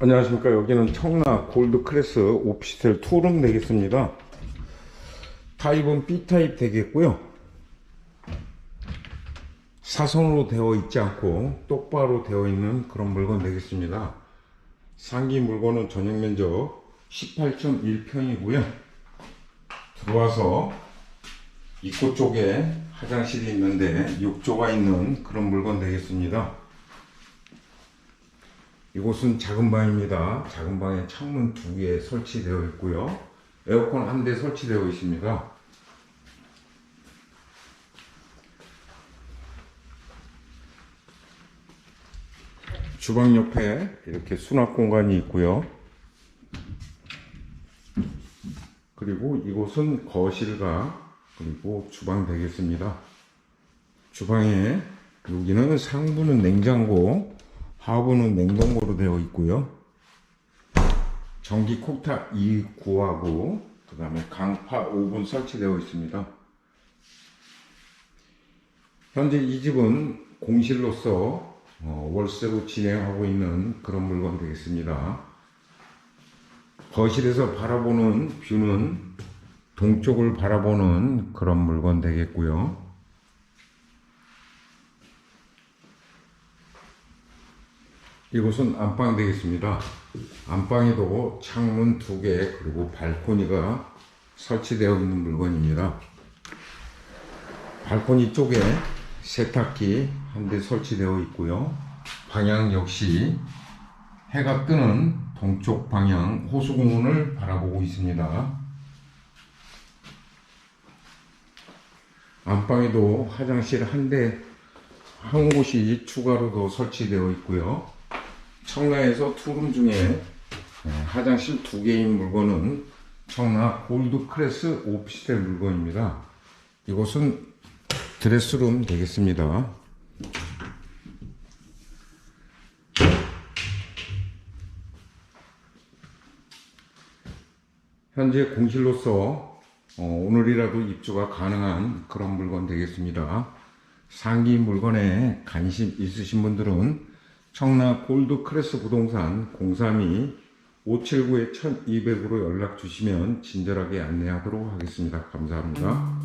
안녕하십니까. 여기는 청라 골드크래스 오피스텔 투룸 되겠습니다. 타입은 B타입 되겠고요. 사선으로 되어 있지 않고 똑바로 되어 있는 그런 물건 되겠습니다. 상기 물건은 전용 면적 18.1평이고요. 들어와서 입구 쪽에 화장실이 있는데 욕조가 있는 그런 물건 되겠습니다 이곳은 작은 방입니다. 작은 방에 창문 두 개 설치되어 있고요. 에어컨 한 대 설치되어 있습니다. 주방 옆에 이렇게 수납 공간이 있고요. 그리고 이곳은 거실과 그리고 주방 되겠습니다. 주방에 여기는 상부는 냉장고, 하부는 냉동고로 되어 있고요. 전기 콕탑 2 구하고 그 다음에 강파 5분 설치되어 있습니다. 현재 이 집은 공실로서 어, 월세로 진행하고 있는 그런 물건 되겠습니다. 거실에서 바라보는 뷰는 동쪽을 바라보는 그런 물건 되겠고요. 이곳은 안방 되겠습니다. 안방에도 창문 두 개 그리고 발코니가 설치되어 있는 물건입니다. 발코니 쪽에 세탁기 한 대 설치되어 있고요. 방향 역시 해가 뜨는 동쪽 방향 호수공원을 바라보고 있습니다. 안방에도 화장실 한 대, 한 곳이 추가로 더 설치되어 있고요. 청라에서 투룸 중에 예, 화장실 두 개인 물건은 청라 골드 크래스 오피스텔 물건입니다. 이곳은 드레스룸 되겠습니다. 현재 공실로서 어, 오늘이라도 입주가 가능한 그런 물건 되겠습니다. 상기 물건에 관심 있으신 분들은 청라 골드 크래스 부동산 032 579에 1200으로 연락 주시면 친절하게 안내하도록 하겠습니다. 감사합니다.